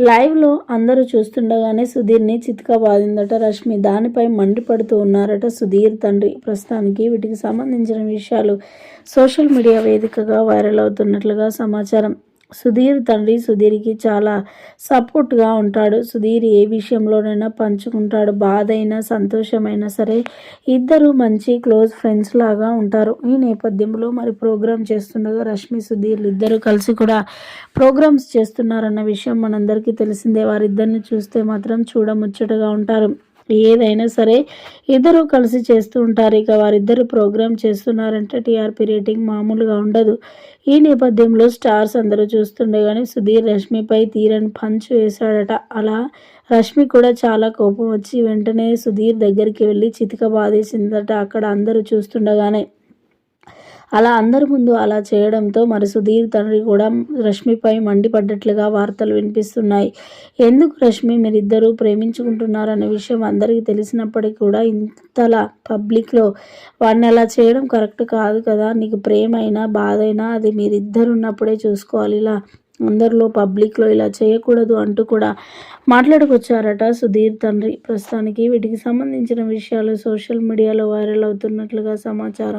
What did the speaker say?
లైవ్లో అందరూ చూస్తుండగానే సుధీర్ని చితక బాధిందట రష్మి. దానిపై మండిపడుతూ ఉన్నారట సుధీర్ తండ్రి. ప్రస్తుతానికి వీటికి సంబంధించిన విషయాలు సోషల్ మీడియా వేదికగా వైరల్ అవుతున్నట్లుగా సమాచారం. సుధీర్ తండ్రి సుధీర్కి చాలా సపోర్ట్గా ఉంటాడు. సుధీర్ ఏ విషయంలోనైనా పంచుకుంటాడు. బాధ అయినా సంతోషమైనా సరే ఇద్దరు మంచి క్లోజ్ ఫ్రెండ్స్ లాగా ఉంటారు. ఈ నేపథ్యంలో మరి ప్రోగ్రామ్ చేస్తుండగా రష్మి సుధీర్ ఇద్దరు కలిసి కూడా ప్రోగ్రామ్స్ చేస్తున్నారన్న విషయం మనందరికీ తెలిసిందే. వారిద్దరిని చూస్తే మాత్రం చూడముచ్చటగా ఉంటారు. ఏదైనా సరే ఇద్దరు కలిసి చేస్తూ ఉంటారు. ఇక వారిద్దరు ప్రోగ్రామ్ చేస్తున్నారంటే. టీఆర్పీ రేటింగ్ మామూలుగా ఉండదు. ఈ నేపథ్యంలో స్టార్స్ అందరూ చూస్తుండగానే సుధీర్ రష్మిపై తీరని పంచ్ వేశాడట. అలా రష్మి కూడా చాలా కోపం వచ్చి వెంటనే సుధీర్ దగ్గరికి వెళ్ళి చితిక బాధేసిందట. అక్కడ అందరూ చూస్తుండగానే అలా అందరి ముందు అలా చేయడంతో మరి సుధీర్ తండ్రి కూడా రష్మిపై మండిపడ్డట్లుగా వార్తలు వినిపిస్తున్నాయి. ఎందుకు రష్మి మీరిద్దరూ ప్రేమించుకుంటున్నారనే విషయం అందరికీ తెలిసినప్పటికీ కూడా ఇంతలా పబ్లిక్లో వాడిని అలా చేయడం కరెక్ట్ కాదు కదా నీకు ప్రేమ అయినా బాధ అయినా అది మీరిద్దరు ఉన్నప్పుడే చూసుకోవాలి. ఇలా అందరిలో పబ్లిక్లో ఇలా చేయకూడదు అంటూ కూడా మాట్లాడుకొచ్చారట సుధీర్ తండ్రి. ప్రస్తుతానికి వీటికి సంబంధించిన విషయాలు సోషల్ మీడియాలో వైరల్ అవుతున్నట్లుగా సమాచారం.